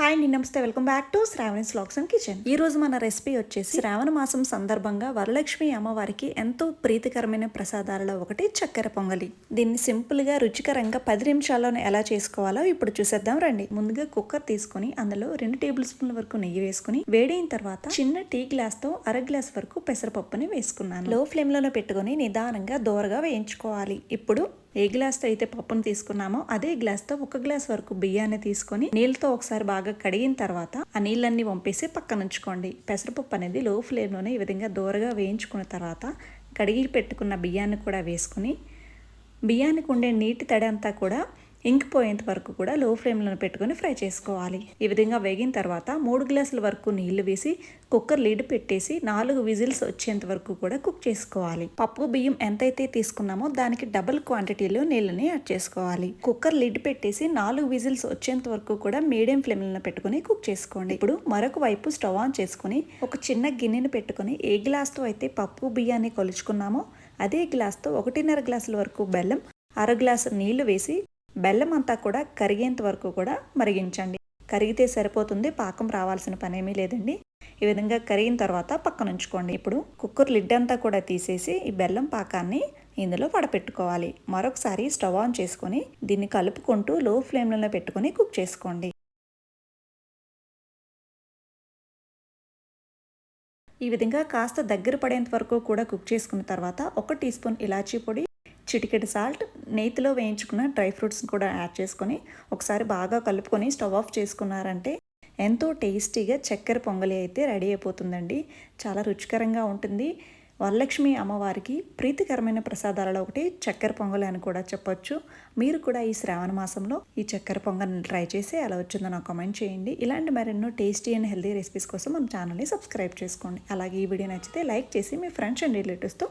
Hi అండి నమస్తే welcome back to Sravani snacks and kitchen ఈ రోజు మన రెసిపీ వచ్చేసి శ్రావణ మాసం సందర్భంగా వరలక్ష్మి అమ్మవారికి ఎంతో ప్రీతికరమైన ప్రసాదాలలో ఒకటి చక్కెర పొంగలి. దీన్ని సింపుల్గా రుచికరంగా పది నిమిషాల్లోనే ఎలా చేసుకోవాలో ఇప్పుడు చూసేద్దాం రండి. ముందుగా కుక్కర్ తీసుకొని అందులో రెండు టేబుల్ స్పూన్ల వరకు నెయ్యి వేసుకుని వేడైన తర్వాత చిన్న టీ గ్లాస్తో అర గ్లాస్ వరకు పెసరపప్పుని వేసుకున్నాను. లో ఫ్లేమ్లోనే పెట్టుకొని నిదానంగా దోరగా వేయించుకోవాలి. ఇప్పుడు ఏ గ్లాస్తో అయితే పప్పును తీసుకున్నామో అదే గ్లాస్తో ఒక గ్లాస్ వరకు బియ్యాన్ని తీసుకొని నీళ్ళతో ఒకసారి బాగా కడిగిన తర్వాత ఆ నీళ్ళన్నీ వంపేసి పక్కన ఉంచుకోండి. పెసరపప్పు అనేది లో ఫ్లేమ్లోనే ఈ విధంగా దూరగా వేయించుకున్న తర్వాత కడిగి పెట్టుకున్న బియ్యాన్ని కూడా వేసుకుని బియ్యానికి ఉండే నీటి తడి అంతా కూడా ఇంకిపోయేంత వరకు కూడా లో ఫ్లేమ్లో పెట్టుకొని ఫ్రై చేసుకోవాలి. ఈ విధంగా వేగిన తర్వాత మూడు గ్లాసుల వరకు నీళ్ళు వేసి కుక్కర్ లీడ్ పెట్టేసి నాలుగు విజిల్స్ వచ్చేంత వరకు కూడా కుక్ చేసుకోవాలి. పప్పు బియ్యం ఎంతైతే తీసుకున్నామో దానికి డబుల్ క్వాంటిటీలో నీళ్ళని యాడ్ చేసుకోవాలి. కుక్కర్ లిడ్ పెట్టేసి నాలుగు విజిల్స్ వచ్చేంత వరకు కూడా మీడియం ఫ్లేమ్లో పెట్టుకొని కుక్ చేసుకోండి. ఇప్పుడు మరొక వైపు స్టవ్ ఆన్ చేసుకుని ఒక చిన్న గిన్నెని పెట్టుకొని ఏ గ్లాస్తో అయితే పప్పు బియ్యాన్ని కొలుచుకున్నామో అదే గ్లాస్తో ఒకటిన్నర గ్లాసుల వరకు బెల్లం అర గ్లాసు నీళ్ళు వేసి బెల్లం అంతా కూడా కరిగేంత వరకు కూడా మరిగించండి. కరిగితే సరిపోతుంది పాకం రావాల్సిన పనేమీ లేదండి. ఈ విధంగా కరిగిన తర్వాత పక్కన ఉంచుకోండి. ఇప్పుడు కుక్కర్ లిడ్ అంతా కూడా తీసేసి ఈ బెల్లం పాకాన్ని ఇందులో వడపెట్టుకోవాలి. మరొకసారి స్టవ్ ఆన్ చేసుకొని దీన్ని కలుపుకుంటూ లో ఫ్లేమ్లలో పెట్టుకొని కుక్ చేసుకోండి. ఈ విధంగా కాస్త దగ్గర పడేంత వరకు కూడా కుక్ చేసుకున్న తర్వాత ఒక టీ స్పూన్ ఇలాచీ పొడి చిటికెడు సాల్ట్ నేతిలో వేయించుకున్న డ్రై ఫ్రూట్స్ని కూడా యాడ్ చేసుకొని ఒకసారి బాగా కలుపుకొని స్టవ్ ఆఫ్ చేసుకున్నారంటే ఎంతో టేస్టీగా చక్కెర పొంగలి అయితే రెడీ అయిపోతుందండి. చాలా రుచికరంగా ఉంటుంది. వరలక్ష్మి అమ్మవారికి ప్రీతికరమైన ప్రసాదాలలో ఒకటి చక్కెర పొంగలి అని కూడా చెప్పొచ్చు. మీరు కూడా ఈ శ్రావణ మాసంలో ఈ చక్కెర పొంగల్ని ట్రై చేసి ఎలా వచ్చిందో నాకు కామెంట్ చేయండి. ఇలాంటి మరెన్నో టేస్టీ అండ్ హెల్తీ రెసిపీస్ కోసం మన ఛానల్ని సబ్స్క్రైబ్ చేసుకోండి. అలాగే ఈ వీడియో నచ్చితే లైక్ చేసి మీ ఫ్రెండ్స్ అండ్ రిలేటివ్స్తో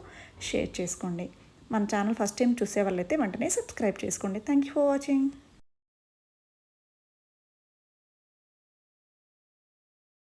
షేర్ చేసుకోండి. మన ఛానల్ ఫస్ట్ టైం చూసే వాళ్ళైతే వెంటనే సబ్స్క్రైబ్ చేసుకోండి. Thank you for watching